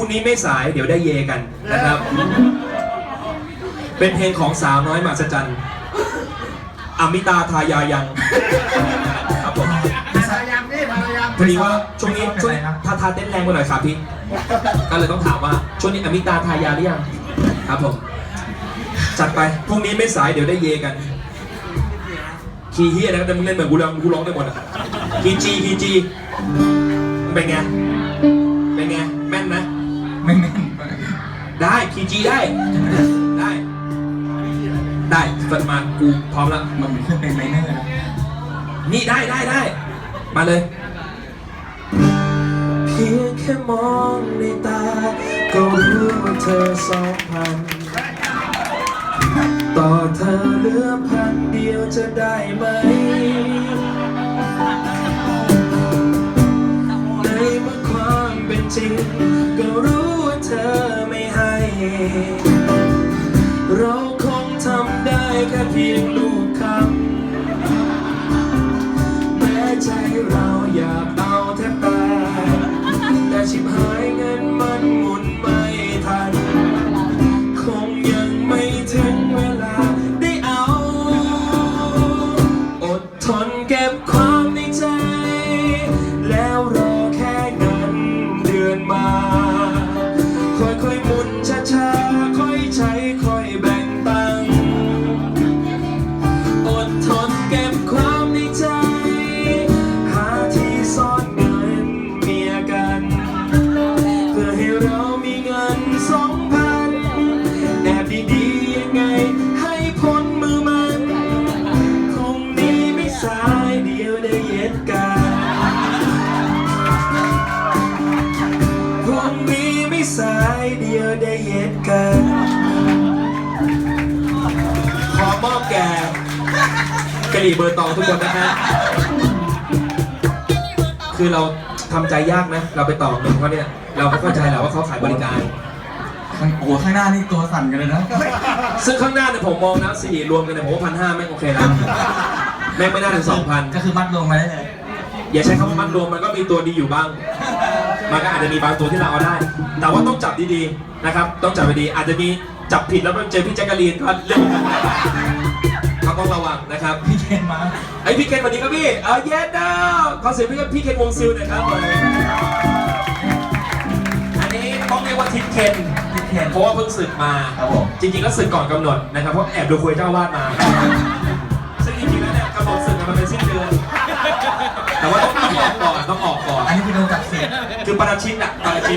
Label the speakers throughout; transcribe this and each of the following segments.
Speaker 1: รุ่งนี้ไม่สายเดี๋ยวได้เยกันนะครับ เป็นเพลงของสาวน้อยมหัศจรรย์อมิตาทายายังครับผม
Speaker 2: พยายามนี่พยายาม
Speaker 1: พอดีว่าช่วงนี้ช่วงนี้ทาทาเต้นแรงไปหน่อยครับพี่ก็เลยต้องถามว่าช่วงนี้อมิตาทายาหรือยังครับผมจัดไปพรุ่งนี้ไม่สายเดี๋ยวได้เยกันคีย์เฮียนะครับแต่มึงเล่นเหมือนกูร้องกูร้องได้หมดอะคีย์จีคีย์จีเป็นไงเป็นไง แม่นไหม
Speaker 3: ไม่แม่น
Speaker 1: ได้คีจีได้ ได้ ได้เปิดมากูพร้อมแล้ว
Speaker 3: มันขึ้นเป็นไมเนอร์นะ
Speaker 1: นี่ได้ได้ได้ มาเลย เพียงแค่มองในตา ก็รู้ว่าเธอสองพัน ต่อเธอเหลือพันเดียวจะได้ไหม เราคงทำได้แค่เพียงลูกคำแม้ใจเราอยากเอาแทบตายแต่ชิบหายเงินมันหมุนไม่ทัน นี้ไม่สายเดียวได้เย็ดกัน ขอมอบแก่กะหรี่เบอร์ตองทุกคนนะฮะ คือเราทำใจยากนะ เราไปต่อเงินเขาเนี่ย เราก็เข้าใจแหละว่าเขาขายบริการ
Speaker 3: ข้างโอ้โหข้างหน้านี่ตัวสั่นกันเลยนะ
Speaker 1: ซึ่งข้างหน้าเนี่ยผมมองนะสี่รวมกันเนี่ยผมว่าพันห้าแม่งโอเคแล้วแม่งไม่น่าถึงสองพัน
Speaker 3: ก็คือมัดรวมมาได้เลย
Speaker 1: อย่าใช้คำว่ามัดรวมมันก็มีตัวดีอยู่บ้าง มันก็อาจจะมีบางตัวที่เราเอาได้ แต่ว่าต้องจับดีๆนะครับ ต้องจับดีๆอาจจะมีจับผิดแล้วมันเจอพี่แจ๊กกะลีนก็เรื่องของมันเขาต้องระวังนะครับ
Speaker 3: พี่เคนมา
Speaker 1: ไอยพี่เคนสวัสดีครับพี่ เออเย็นดาวขอเสียงพี่พี่เคนวงซิลหน่อยครับผมอันนี้ต้องเรียกว่าทิศเคน
Speaker 3: พี่เคน
Speaker 1: เพราะว่าเพิ่งศึกมา
Speaker 3: ครับผม
Speaker 1: จริงๆก็ศึกก่อนกำหนดนะครับ เพราะแอบดูคุยเจ้าวาดมา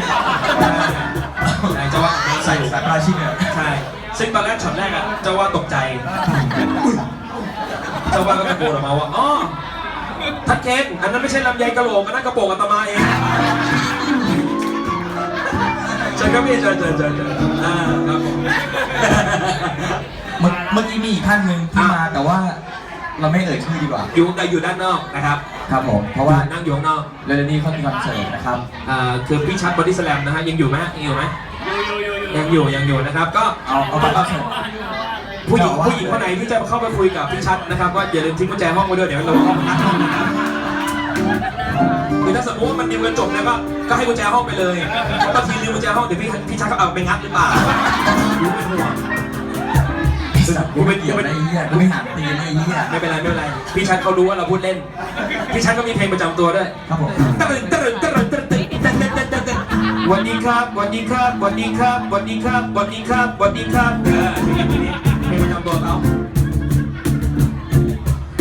Speaker 1: อะปาราชิกใช่เจ้าว่าใส่
Speaker 3: สายปลาชิกเนี่ย
Speaker 1: ใช่ ซึ่งตอนแรกช็อตแรกอะเจ้าว่าตกใจ เจ้าว่าก็ตะโกนออกมาว่าอ๋อทัดเคนอันนั้นไม่ใช่ลำไยกระโหลกอันนั้นกระโปรงอาตมาเองเชิญครับพี่เชิญเชิญเชิญเชิญอ่าครับผม
Speaker 3: เมื่อกี้มีอีกท่านหนึ่งที่มาแต่ว่า เราไม่เอ่ยชื่อดีกว่า
Speaker 1: อยู่แต่อยู่ด้านนอกนะครับ
Speaker 3: ครับผม เพราะว่า
Speaker 1: นั่งอยู่ข้างนอก
Speaker 3: เรนนี้เขามีคอนเสิร์ตนะครับ
Speaker 1: อ่าคือพี่ชัดบอดี้สแลมนะฮะยังอยู่ไหมยังอยู่ไหมยังอยู่ยังอยู่นะครับ ก็
Speaker 3: เอาเอาบัตรคอนเสิร์ต
Speaker 1: ผู้หญิงผู้หญิงคนไหนที่จะเข้าไปคุยกับพี่ชัดนะครับก็อย่าลืมทิ้งกุญแจห้องไว้ด้วยเดี๋ยวเราเข้ามานัดห้องนะครับคือถ้าสมมติว่ามันดีลกันจบแล้วก็ก็ให้กุญแจห้องไปเลยเพราะบางทีลืมกุญแจห้องเดี๋ยวพี่พี่ชัดก็เอาไปงัดหรือเปล่ารู้ไม่ห่วง
Speaker 3: ไอ้สัตว์กูไม่เกี่ยวนะไอ้เหี้ยกูไม่หาตีนไอ้เหี้ย
Speaker 1: ไม่เป็นไรไม่เป็นไรพี่ชัดเขารู้ว่าเราพูดเล่น พี่ชัดก็มีเพลงประจำตัวด้วย
Speaker 3: ครับผม
Speaker 1: ตึ๊ดตึ๊ดตึ๊ดตึ๊ดตึ๊ดตึ๊ดตึ๊ดตึ๊ดตึ๊ดตึ๊ดวันนี้ครับวันนี้ครับวันนี้ครับวันนี้ครับวันนี้ครับวันนี้ครับเออเพลงประจำตัวเขา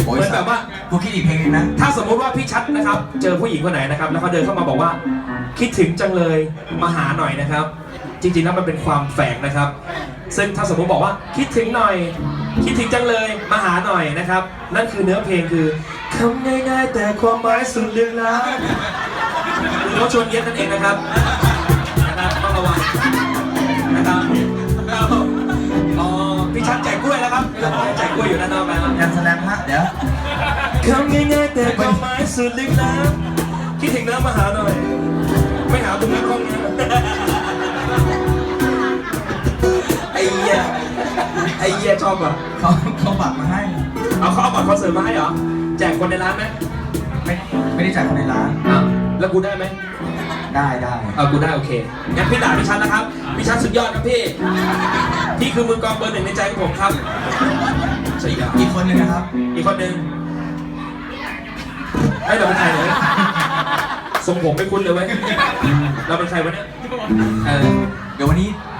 Speaker 3: โอ้ย
Speaker 1: เหมือนแบบว่า
Speaker 3: กูคิดอีกเพลงนึงนะ
Speaker 1: ถ้าสมมติว่าพี่ชัดนะครับ เจอผู้หญิงคนไหนนะครับ แล้วเขาเดินเข้ามาบอกว่า คิดถึงจังเลยมาหาหน่อยนะครับ จริงๆแล้วมันเป็นความแฝงนะครับ ซึ่งถ้าสมมุติบอกว่าคิดถึงหน่อย คิดถึงจังเลยมาหาหน่อยนะครับ นั่นคือเนื้อเพลงคือคำง่ายๆ แต่ความหมายสุดลึกลับคือเขาชวนเย็นนั่นเองนะครับนะครับต้องระวังนะครับเอาอ๋อพี่ชัดแจกกล้วยแล้วครับแจกกล้วยอยู่ด้านนอกแล้ว
Speaker 3: ยันแสดงฮะเดี๋ยว
Speaker 1: คำง่ายๆแต่ความหมายสุดลึกลับคิดถึงน้ำมาหาหน่อย ไม่หาตรงนั้นห้องนี้ ยไอเยียชอบอะ
Speaker 3: เขาเขาบัตรมาให้
Speaker 1: เอาเขาเอาบัตรคอนเสิร์ตมาให้เหรอ แจกคนในร้านไหม
Speaker 3: ไม่ไม่ได้แจกายคนในร้าน
Speaker 1: อะแล้วกูได้ไหม
Speaker 3: ได้ได้
Speaker 1: เอากูได้โอเคงั้นพี่ด่าพี่ชันนะครับ พี่ชันสุดยอดครับพี่ พี่คือมือกองเบอร์หนึ่งในใจของผมครับใช่ยับ
Speaker 3: อีกคนหนึ่งนะครับ
Speaker 1: อีกคนหนึ่งให้ยเราเป็นใครเลยทรงผมไม่คุ้นเลยเว้ยเราเป็นใครวะเนี่ย
Speaker 3: เออเดี๋ยววันนี้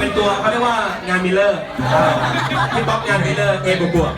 Speaker 3: เป็นตั
Speaker 1: วเขาเรียกว่างานมิเลอร์พี่ป๊อปงานมิเลอร์เอบวกบวก